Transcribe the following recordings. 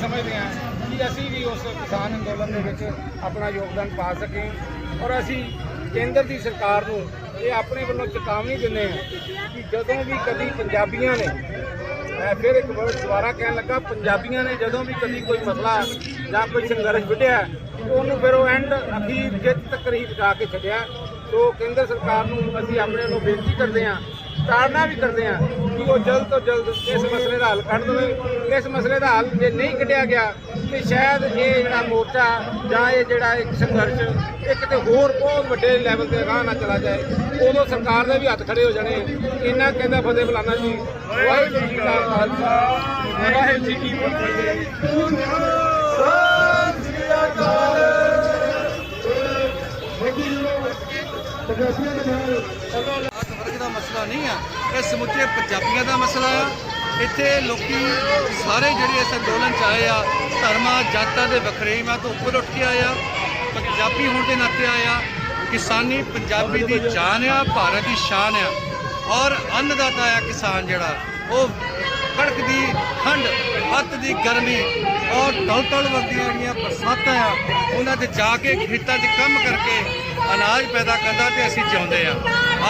ਸਮਝਦੇ ਹਾਂ ਕਿ ਅਸੀਂ ਵੀ ਉਸ ਕਿਸਾਨ ਅੰਦੋਲਨ ਦੇ ਵਿੱਚ ਆਪਣਾ ਯੋਗਦਾਨ ਪਾ ਸਕੇ ਔਰ ਅਸੀਂ ਕੇਂਦਰ ਦੀ ਸਰਕਾਰ ਨੂੰ ਇਹ ਆਪਣੇ ਵੱਲੋਂ ਚੇਤਾਵਨੀ ਦਿੰਦੇ ਹਾਂ ਕਿ ਜਦੋਂ ਵੀ ਕਦੀ ਪੰਜਾਬੀਆਂ ਨੇ, ਮੈਂ ਫਿਰ ਇੱਕ ਵਾਰ ਦੁਬਾਰਾ ਕਹਿਣ ਲੱਗਾ, ਪੰਜਾਬੀਆਂ ਨੇ ਜਦੋਂ ਵੀ ਕਦੀ ਕੋਈ ਮਸਲਾ ਜਾਂ ਕੋਈ ਸੰਘਰਸ਼ ਵਿੱਢਿਆ, ਉਹਨੂੰ ਫਿਰ ਉਹ ਐਂਡ ਅਖੀਰ ਜਿੱਤ ਤੱਕ ਹੀ ਲਗਾ ਕੇ ਛੱਡਿਆ। ਸੋ ਕੇਂਦਰ ਸਰਕਾਰ ਨੂੰ ਅਸੀਂ ਆਪਣੇ ਵੱਲੋਂ ਬੇਨਤੀ ਕਰਦੇ ਹਾਂ ਤਾੜਨਾ ਵੀ ਕਰਦੇ ਹਾਂ ਕਿ ਉਹ ਜਲਦ ਤੋਂ ਜਲਦ ਇਸ ਮਸਲੇ ਦਾ ਹੱਲ ਕੱਢ ਦੇਵੇ। ਇਸ ਮਸਲੇ ਦਾ ਹੱਲ ਜੇ ਨਹੀਂ ਕੱਢਿਆ ਗਿਆ ਤੇ ਸ਼ਾਇਦ ਇਹ ਜਿਹੜਾ ਮੋਰਚਾ ਜਾਂ ਇਹ ਜਿਹੜਾ ਇੱਕ ਸੰਘਰਸ਼ ਇਹ ਕਿਤੇ ਹੋਰ ਬਹੁਤ ਵੱਡੇ ਲੈਵਲ ਤੇ ਰਾਹ ਨਾ ਚਲਾ ਜਾਏ ਉਦੋਂ ਸਰਕਾਰ ਦੇ ਵੀ ਹੱਥ ਖੜੇ ਹੋ ਜਾਣੇ। ਇੰਨਾ ਕਹਿੰਦਾ ਫਤਿਹ ਬੁਲਾਣਾ ਜੀ। ਵਾਹਿਗੁਰੂ ਜੀ ਕਾ ਖਾਲਸਾ। ਵਾਹਿਗੁਰੂ ਜੀ ਕੀ ਫਤਿਹ। ਦਾ ਮਸਲਾ ਨਹੀਂ ਆ। ਇਹ ਸਮੁੱਚੇ ਪੰਜਾਬੀਆਂ ਦਾ ਮਸਲਾ ਆ। ਇੱਥੇ ਲੋਕੀ ਸਾਰੇ ਜਿਹੜੇ ਇਸ ਅੰਦੋਲਨ ਚ ਆਏ ਆ, ਧਰਮਾਂ, ਜਾਤਾਂ ਦੇ ਵਖਰੇਵਾਂ ਤੋਂ ਉੱਪਰ ਉੱਠ ਕੇ ਆਏ ਆ ਪੰਜਾਬੀ ਹੋਣ ਦੇ ਨਾਤੇ ਆਏ ਆ ਕਿਸਾਨੀ ਪੰਜਾਬੀ ਦੀ ਜਾਨ ਆ, ਭਾਰਤ ਦੀ ਸ਼ਾਨ ਆ। ਔਰ ਅੰਨਦਾਤਾ ਆ ਕਿਸਾਨ ਜਿਹੜਾ, ਉਹ ਕੜਕ ਦੀ ਠੰਡ ਹੱਤ ਦੀ ਗਰਮੀ ਔਰ ਤਲ ਤਲ ਵਗਦੀਆਂ ਜਿਹੜੀਆਂ ਬਰਸਾਤਾਂ ਆ ਉਹਨਾਂ ਤੇ ਜਾ ਕੇ ਖੇਤਾਂ 'ਚ ਕੰਮ ਕਰਕੇ ਅਨਾਜ ਪੈਦਾ ਕਰਦਾ ਤੇ ਅਸੀਂ ਜਿਉਂਦੇ ਆ।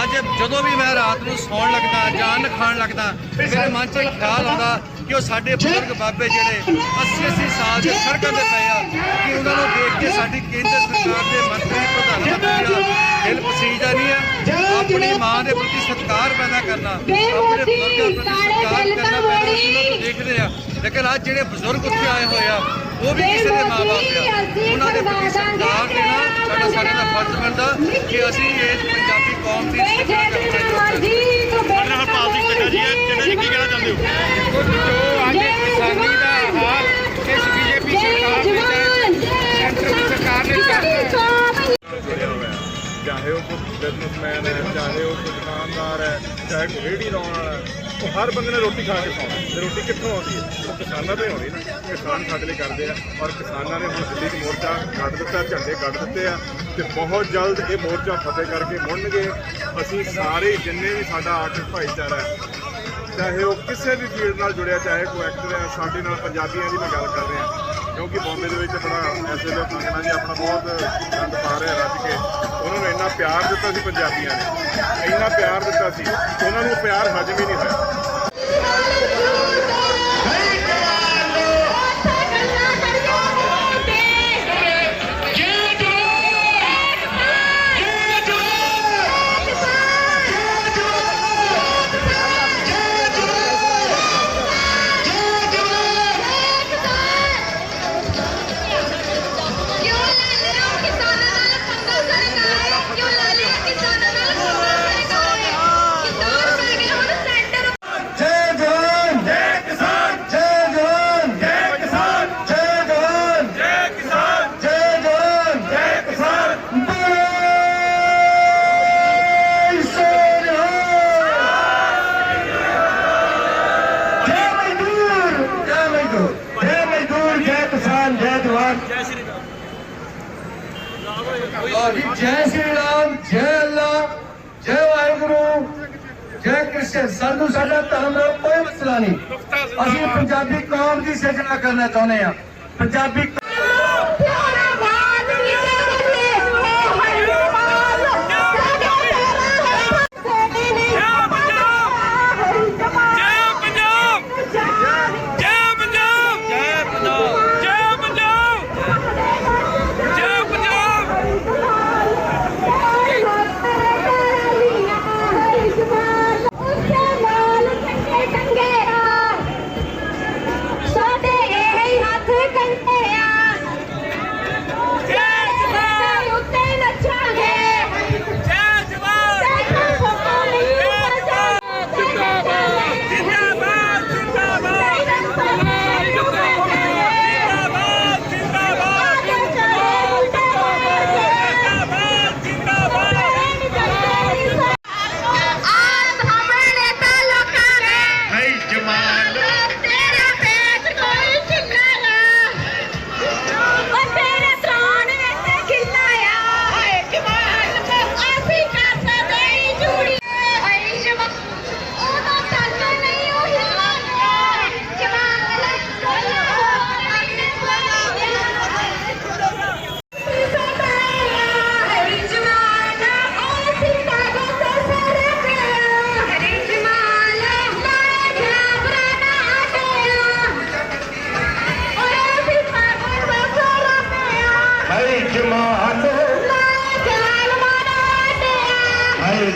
ਅੱਜ ਜਦੋਂ ਵੀ ਮੈਂ ਰਾਤ ਨੂੰ ਸੌਣ ਲੱਗਦਾ ਜਾਂ ਅੰਨ ਖਾਣ ਲੱਗਦਾ ਮੇਰੇ ਮਨ 'ਚ ਖਿਆਲ ਆਉਂਦਾ ਕਿ ਉਹ ਸਾਡੇ ਬਜ਼ੁਰਗ ਬਾਬੇ ਜਿਹੜੇ 80 80 ਸਾਲ ਦੇ ਸੜਕਾਂ ਤੇ ਪਏ ਆ ਕਿ ਉਹਨਾਂ ਨੂੰ ਦੇਖ ਕੇ ਸਾਡੀ ਕੇਂਦਰ ਸਰਕਾਰ ਦੇ ਮੰਤਰੀ ਪ੍ਰਧਾਨ ਮੰਤਰੀ ਦਾ ਦਿਲ ਪਸੀਜਦਾ ਨਹੀਂ ਹੈ ਆਪਣੀ ਮਾਂ ਦੇ ਪ੍ਰਤੀ ਸਤਿਕਾਰ ਪੈਦਾ ਕਰਨਾ ਆਪਣੇ ਬਜ਼ੁਰਗਾਂ ਪ੍ਰਤੀ ਸਤਿਕਾਰ ਕਰਨਾ ਪੈਦਾ ਅਸੀਂ ਉਹਨਾਂ ਨੂੰ ਦੇਖਦੇ ਆ ਲੇਕਿਨ ਅੱਜ ਜਿਹੜੇ ਬਜ਼ੁਰਗ ਉੱਥੇ ਆਏ ਹੋਏ ਆ ਉਹ ਵੀ ਕਿਸੇ ਦੇ ਮਾਪੇ ਆ। ਉਹਨਾਂ ਦੇ ਪ੍ਰਤੀ ਸਤਿਕਾਰ ਦੇਣਾ ਸਾਡਾ ਸਾਰਿਆਂ ਦਾ ਫਰਜ਼ ਬਣਦਾ ਕਿ ਅਸੀਂ ਇਸ ਪੰਜਾਬੀ ਕੌਮ ਦੀ ਸਿਰਜਣਾ ਕਰਦੇ ਹਾਂ। ਸਾਡੇ ਨਾਲ ਹਰਪਾਲ ਸਿੰਘ ਚੱਡਾ ਜੀ ਹੈ ਚੱਡਾ ਜੀ ਕੀ ਕਹਿਣਾ ਚਾਹੁੰਦੇ ਹੋ? ਦੇਖੋ ਜੀ, ਜੋ ਅੱਜ ਕਿਸਾਨੀ ਦਾ ਹਾਲ ਇਸ ਬੀਜੇਪੀ ਸਰਕਾਰ ਨੇ ਚਾਹੇ ਸੈਂਟਰ ਦੀ ਸਰਕਾਰ ਨੇ ਚਾਹੇ ਜੁੜਿਆ ਹੋਇਆ ਹੈ। ਚਾਹੇ ਉਹ ਕੋਈ ਬਿਜ਼ਨਸਮੈਨ ਹੈ ਚਾਹੇ ਉਹ ਕੋਈ ਦੁਕਾਨਦਾਰ ਹੈ ਚਾਹੇ ਕੋਈ ਰੇਹੜੀ ਲਾਉਣ ਵਾਲਾ ਹਰ ਬੰਦੇ ਨੇ ਰੋਟੀ ਖਾ ਕੇ ਸੌਣਾ। ਤੇ ਰੋਟੀ ਕਿੱਥੋਂ ਆਉਂਦੀ ਹੈ? ਉਹ ਕਿਸਾਨਾਂ ਤੋਂ ਹੀ ਆਉਣੀ ਨਾ। ਕਿਸਾਨ ਸਾਡੇ ਲਈ ਕਰਦੇ ਆ ਔਰ ਕਿਸਾਨਾਂ ਨੇ ਹੁਣ ਦਿੱਲੀ 'ਚ ਮੋਰਚਾ ਕੱਢ ਦਿੱਤਾ, ਝੰਡੇ ਕੱਢ ਦਿੱਤੇ ਆ ਤੇ ਬਹੁਤ ਜਲਦ ਇਹ ਮੋਰਚਾ ਫਤਿਹ ਕਰਕੇ ਮੁੜਨਗੇ। ਅਸੀਂ ਸਾਰੇ ਜਿੰਨੇ ਵੀ ਸਾਡਾ ਆਰਟਿਸਟ ਭਾਈਚਾਰਾ ਹੈ, ਚਾਹੇ ਉਹ ਕਿਸੇ ਵੀ ਫੀਲਡ ਨਾਲ ਜੁੜਿਆ, ਚਾਹੇ ਕੋਈ ਐਕਟਰ ਹੈ, ਸਾਡੇ ਨਾਲ ਪੰਜਾਬੀਆਂ ਦੀ ਮੈਂ ਗੱਲ ਕਰ ਰਿਹਾ। ਕਿਉਂਕਿ ਬੰਬੇ ਦੇ ਵਿੱਚ ਬੜਾ ਐਸੇ ਲੋਕ ਕਹਿਣਾ ਜੀ, ਆਪਣਾ ਬਹੁਤ ਆਨੰਦ ਪਾ ਰਹੇ ਰੱਜ ਕੇ। ਉਹਨਾਂ ਨੂੰ ਇੰਨਾ ਪਿਆਰ ਦਿੱਤਾ ਸੀ ਪੰਜਾਬੀਆਂ ਨੇ। ਇੰਨਾ ਪਿਆਰ ਦਿੱਤਾ ਸੀ। ਉਹਨਾਂ ਨੂੰ ਪਿਆਰ ਹਜਮ ਹੀ ਨਹੀਂ ਹੋਇਆ। ਜੈ ਸ਼੍ਰੀ ਰਾਮ, ਜੈ ਅੱਲਾ, ਜੈ ਵਾਹਿਗੁਰੂ, ਜੈ ਕ੍ਰਿਸ਼ਨ। ਸਾਨੂੰ ਸਾਡਾ ਧਰਮ ਦਾ ਕੋਈ ਮਸਲਾ ਨਹੀਂ। ਅਸੀਂ ਪੰਜਾਬੀ ਕੌਮ ਦੀ ਸਿਰਜਣਾ ਕਰਨਾ ਚਾਹੁੰਦੇ ਹਾਂ। ਪੰਜਾਬੀ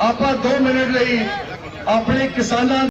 ਆਪਾਂ 2 ਮਿੰਟ ਲਈ ਆਪਣੇ ਕਿਸਾਨਾਂ